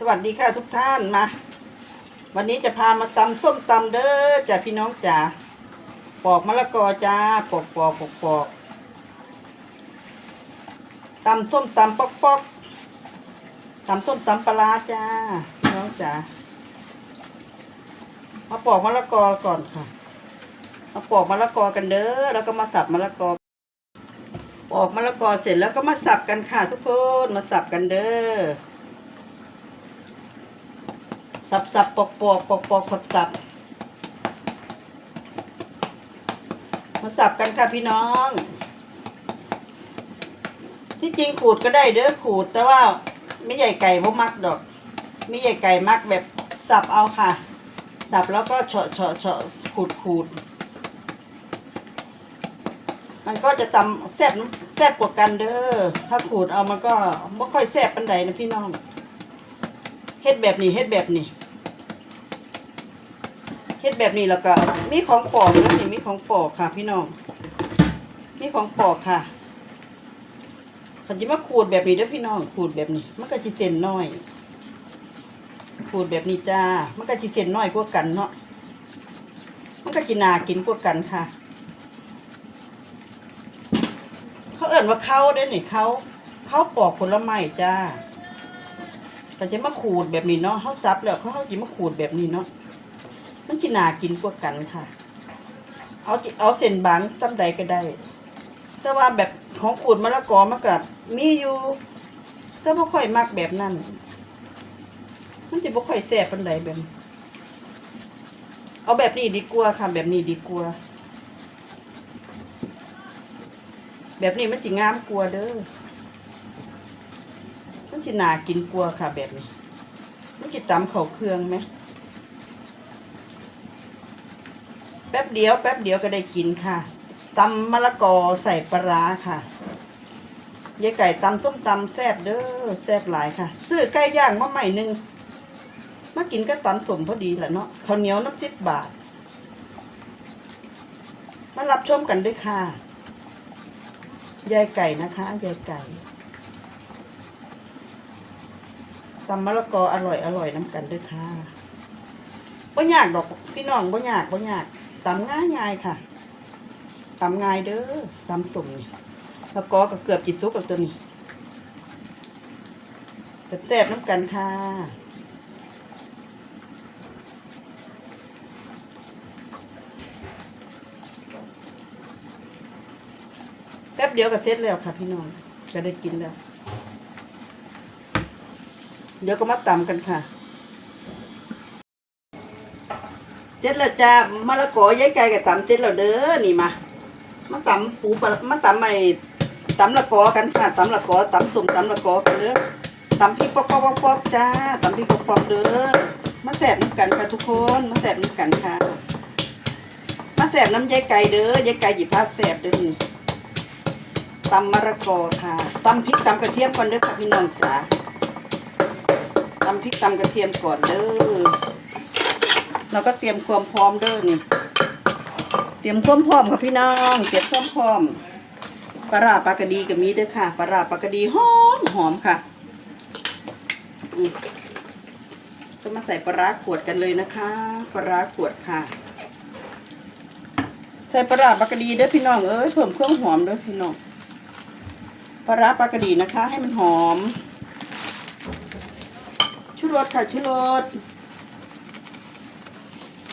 สวัสดีค่ะทุกท่านมา วันนี้จะพามาตำส้มตำเด้อจ้ะพี่น้องจ๋าปอกมะละกอจ้าปอกปอกปอกปอกตำส้มตำปอกปอกตำส้มตำปลาจ้าพี่น้องจ๋ามาปอกมะละกอก่อนค่ะ มาปอกมะละกอกันเด้อแล้วก็มาสับมะละกอปอกมะละกอเสร็จแล้วก็มาสับกันค่ะ ทุกคนมาสับกันเด้อ สับสับปอกปอกปอกปอกสับสับมาสับกันค่ะพี่น้อง ที่จริงขูดก็ได้เด้อขูด แต่ว่าไม่ใหญ่ไก่พวกมักดอกไม่ใหญ่ไก่มักแบบสับเอาค่ะ สับแล้วก็เฉาะเฉาะเฉาะขูดขูดมันก็จะตำแซ่บแซ่บกว่ากันเด้อ ถ้าขูดเอามันก็ไม่ค่อยแซ่บปันใดนะพี่น้อง เฮ็ดแบบนี้เฮ็ดแบบนี้ เฮ็ดแบบนี้แล้วก็มีของปอกแล้วนี่มีของปอกค่ะ พี่น้อง มีของปอกค่ะเขาจะมาขูดแบบนี้เด้อพี่น้องขูดแบบนี้ มันก็จะเส้นน้อยขูดแบบนี้จ้า มันก็จะเส้นน้อยกว่ากันเนาะ มันก็จะนากินกว่ากันค่ะ เขาเอิ่นว่าเขาได้หนิเขาเขาปอกผลไม้จ้าแต่จะมาขูดแบบนี้เนาะเขาซับแล้วเขาเขาจะมาขูดแบบนี้เนาะ มันจินากินกว่ากันค่ะ เอาจิเอาเส้นบางตำใดก็ได้ แต่ว่าแบบของขูดมะละกอมันกับมีอยู่แต่บ่ค่อยมักแบบนั้น มันจะบ่ค่อยแซ่บปานใดแบบ เอาแบบนี้ดีกว่าค่ะแบบนี้ดีกว่า แบบนี้มันสิงามกลัวาเด้อมันสินากินกลัวาค่ะแบบนี้ มันจะตำเขาเครื่องไหม แป๊บเดียวแป๊บเดียวก็ได้กินค่ะตำมะละกอใส่ปลาร้าค่ะยายไก่ตำส้มตำแซ่บเด้อแซ่บหลายค่ะ ซื้อไก่ย่างมาใหม่หนึ่งมากินก็ตำสมพอดีแหละเนาะข้าวเหนียวน้ำสิบบาท มารับชมกันด้วยค่ะยายไก่นะคะยายไก่ตำมะละกออร่อยอร่อยน้ำกันด้วยค่ะบ่ยากดอกพี่น้องบ่ยากบ่ยาก ตำง่ายง่ายๆค่ะตำง่ายเด้อตำสุ่มนี่แล้วก็ก็เกือบจิตซุกแล้วตัวนี้จะแซ่บน้ำกันค่ะแป๊บเดียวก็เสร็จแล้วค่ะพี่น้องจะได้กินแล้ว เดี๋ยวก็มาตำกันค่ะ เส ร็จแล้วจ้ามะละกอยายไก่กับตำเสร็จแล้วเด้อนี่มามาตำปูปลามาตำไอ้ตำละกอกันค่ะตำละกอตำสุ่มตำละกอกันเด้อตำพริกปอกปอกปอกจ้าตำพริกปอกปอกเด้อมาแสบน้ำกันค่ะทุกคนมาแสบน้ำกันค่ะ มาแสบน้ำยายไก่เด้อยายไก่หยิบผ้าแสบเด้อตำมะระกอค่ะตำพริกตำกระเทียมก่อนเด้อค่ะพี่น้องจ๋าตำพริกตำกระเทียมก่อนเด้อ เราก็เตรียมความพร้อมเด้อนี่ เตรียมความพร้อมค่ะพี่น้อง เตรียมความพร้อมปลาราปลากระดีก็มีเด้อค่ะปลาราปลากระดีหอมหอมค่ะอืมก็มาใส่ปลาราขวดกันเลยนะคะปลาราขวดค่ะใส่ปลาราปลากระดีเด้อพี่น้องเอ้ยเพิ่มเครื่องหอมเด้อพี่น้องปลาราปลากระดีนะคะ ให้มันหอมชุรสค่ะชุรส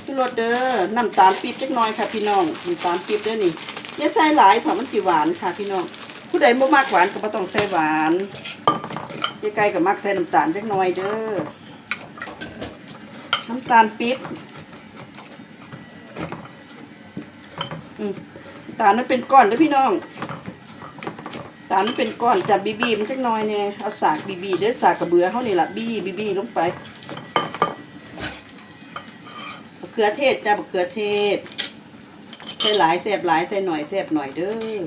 ชุรสเด้อน้ำตาลปี๊บจักหน่อยค่ะพี่น้องน้ำตาลปี๊บเด้อนี่อย่าใส่หลายเพราะมันสิหวานค่ะพี่น้อง ผู้ใดบ่มากหวานก็บ่ต้องใส่หวานยายไก่ก็มักใส่น้ำตาลจักหน่อยเด้อน้ำตาลปี๊บอืมตาลมันเป็นก้อนเด้อพี่น้องตาลมันเป็นก้อนจับบีบีมันจักหน้อยเนี่ยเอาสากบีบีเด้อสากกระเบือเขานี่แหละบีบีบีลงไป เขือเทศจ้ามะเขือเทศใส่หลายแสบหลายใส่หน่อยแสบหน่อยเด้อ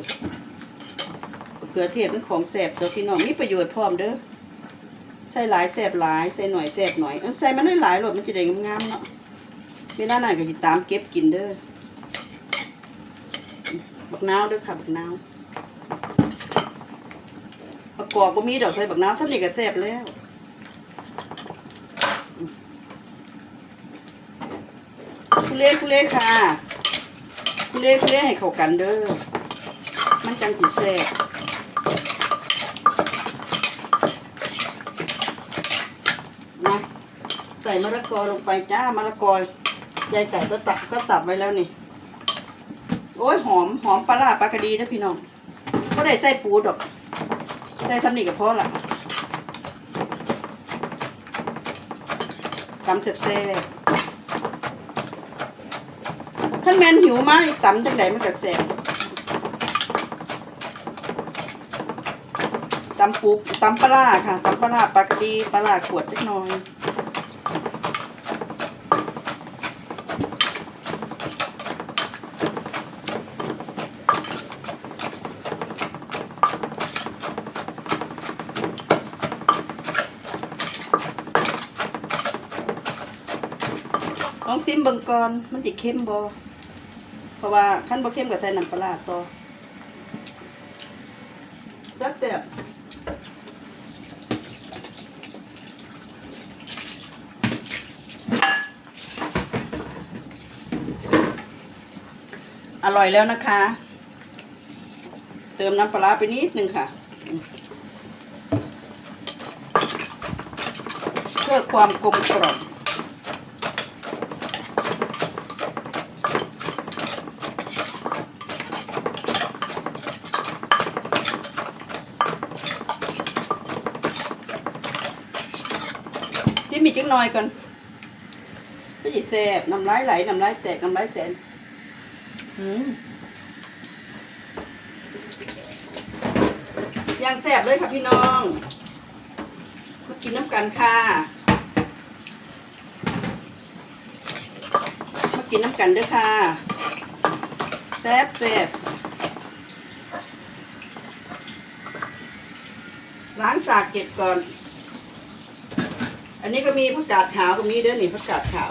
มะเขือเทศมันของแสบตัวพี่น้องมีประโยชน์พร้อมเด้อใส่หลายแสบหลายใส่หน่อยแสบหน่อยเออใส่มันได้หลายหลดมันจะได้งามๆเนาะเวลาไหนก็จะตามเก็บกินเด้อบักนาวเด้อค่ะบักนาวประกอบบ่มีดอกใส่บักน้ำท่านนี่ก็แซ่บแล้ว เล่คุเล่ค่ะคุเล่คุเล่ให้เข้ากันเด้อ มันจังสิแซ่บนะใส่มะละกอลงไปจ้ามะละกอยายไก่ก็ตับก็ตับไว้แล้วนี่ โอ้ยหอมหอมปลาร้าปลากระดีนะพี่น้องก็ได้ใส่ปูดอกได้ทำนี่กับพ่อละตำแซ่บๆขั้น แมนหิวมากตำจังไดมันกัแซ่บตำปูตำปลาค่ะตำปลาปลากระดีปลาร้าขวดเล็กน้อยลองซิมเบิ่งก่อนมันสิเข้มบ่ เพราะว่าขั้นบ่เข้มก็ใส่น้ำปลาต่อแซ่บๆอร่อยแล้วนะคะ เติมน้ำปลาร้าไปนิดนึงค่ะ เพื่อความกลมกล่อม ซิมีจักหน่อยก่อนก็จะแสบน้ำลายไหลน้ำลายแตกน้ำลายแสนอืมยังแสบเลยค่ะพี่น้องมากินน้ำกันค่ะมากินน้ำกันด้วยค่ะแสบแสบล้างสากเก็บก่อน นนี้ก็มีผักกาดขาวก็มีเด้อนี่ผักกาดขาว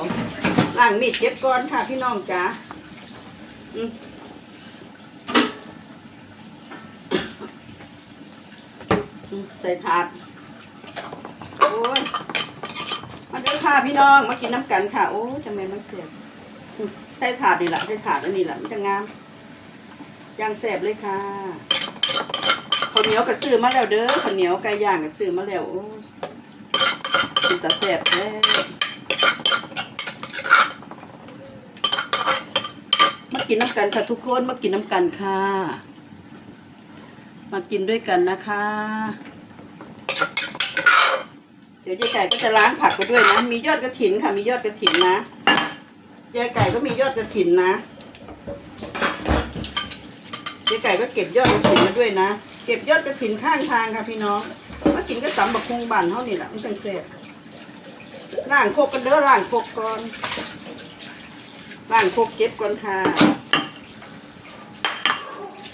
ล้างมีดเก็บก้อนค่ะพี่น้องจ๋าอือใส่ถาด โอ้ยมาเด้อค่ะพี่น้อง มากินน้ำกันค่ะ โอ้ยทำไมมันเสียบใส่ถาดนี่แหละใส่ถาดอันนี้แหละมันจะงามย่างแสบเลยค่ะข้าวเหนียวกับซื้อมาแล้วเด้อข้าวเหนียวไก่ย่างกับซื้อมาแล้วโอ้ ยกินตาแซ่บแท้มากินน้ำกันค่ะทุกคนมากินน้ำกันค่ะ มากินด้วยกันนะคะ เดี๋ยวยายไก่ก็จะล้างผักไปด้วยนะ มียอดกระถินค่ะ มียอดกระถินนะยายไก่ก็มียอดกระถินนะยายไก่ก็เก็บยอดกระถินมาด้วยนะ เก็บยอดกระถินข้างทางค่ะพี่น้องมากินก็ตำบักคงบั่นเท่านี่แหละมันจังแซ่บ ล้างโคกกันเด้อล้างโคกก่อนล้างโคกเก็บก่อนค่ะ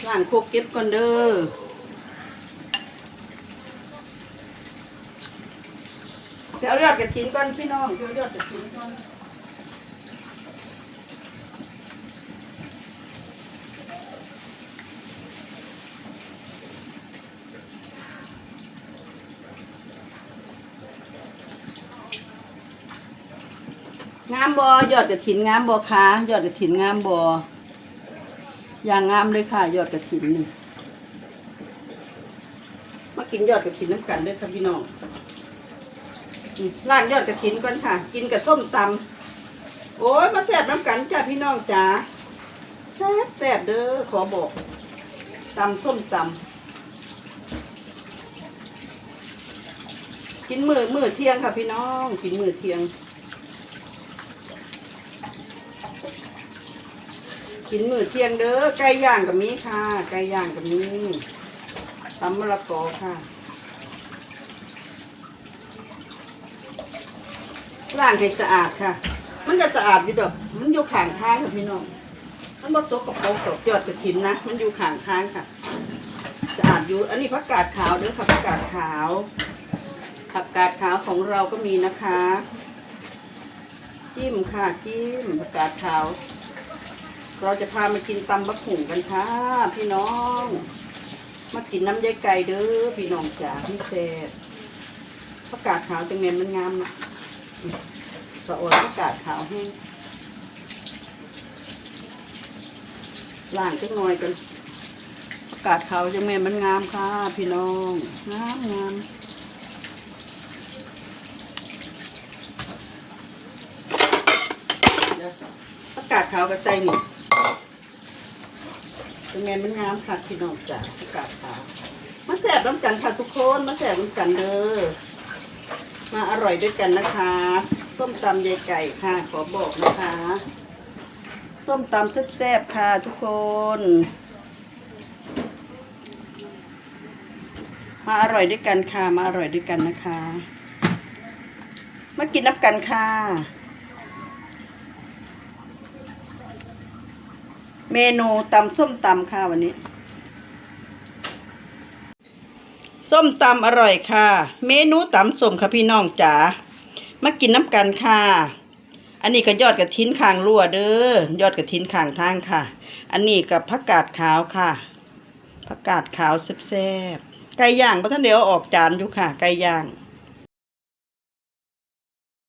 ล้างโคกเก็บก่อนเด้อเดี๋ยวยอดกระถินก่อนพี่น้องเดี๋ยวยอดกระถินก่อนามบอยอดกระถินงามบอคะ ยอดกระถินงามบออย่างงามเลยค่ะ ยอดกระถินนี่มากินยอดกระถินน้ำกันด้อค่ะพี่น้องอืมล้างยอดกระถินก่อนค่ะ กินกับส้มตำโอ้ยมาแซ่บน้ำกันจ้าพี่น้องจ๋าแซ่บแซ่บเด้อขอบอกตำส้มตำกินมือมือเที่ยงค่ะพี่น้อง กินมือเที่ยง กินมือเที่ยงเด้อไก่ย่างกับมีค่ะไก่ย่างกับมีตำมะละกอค่ะล้างให้สะอาดค่ะ มันจะสะอาดอยู่ดอก มันอยู่ข้างทางค่ะพี่น้อง มันบ่สกปรกดอกยอดกระถินนะ มันอยู่ข้างทางค่ะ สะอาดอยู่ อันนี้ผักกาดขาวเด้อค่ะผักกาดขาว ผักกาดขาวของเราก็มีนะคะ จิ้มค่ะจิ้มผักกาดขาว เราจะพามากินตำบักหุ่งกันค่ะ พี่น้อง มากินน้ำยายไก่เด้อพี่น้องจ๋าพี่เศษผักกาดขาวจังเมนมันงามนะสะอดผักกาดขาวแห้ล่างจักหน่อยกันอากาศขาวจังแม่นมันงามค่ะ พี่น้องงามงามเดี๋ยวอากาศขาวกับใส่นี่ จังแม่นมันงามค่ะพี่น้องจ้ะอากาศขามาแสบน้ำกันค่ะทุกคนมาแสบน้ำกันเด้อมาอร่อยด้วยกันนะคะส้มตำยายไก่ค่ะขอบอกนะคะส้มตำแซ่บๆค่ะทุกคน มาอร่อยด้วยกันค่ะ มาอร่อยด้วยกันนะคะ มากินน้ำกันค่ะ เมนูตำส้มตำค่ะวันนี้ ส้มตำอร่อยค่ะ เมนูตำส้มค่ะพี่น้องจ๋ามากินน้ำกันค่ะ อันนี้ก็ยอดกระถินคางรั่วเด้อยอดกระถินคางทางค่ะ อันนี้กับผักกาดขาวค่ะผักกาดขาวแซ่บๆไก่ย่างเพราะท่านเดียวออกจานอยู่ค่ะไก่ย่าง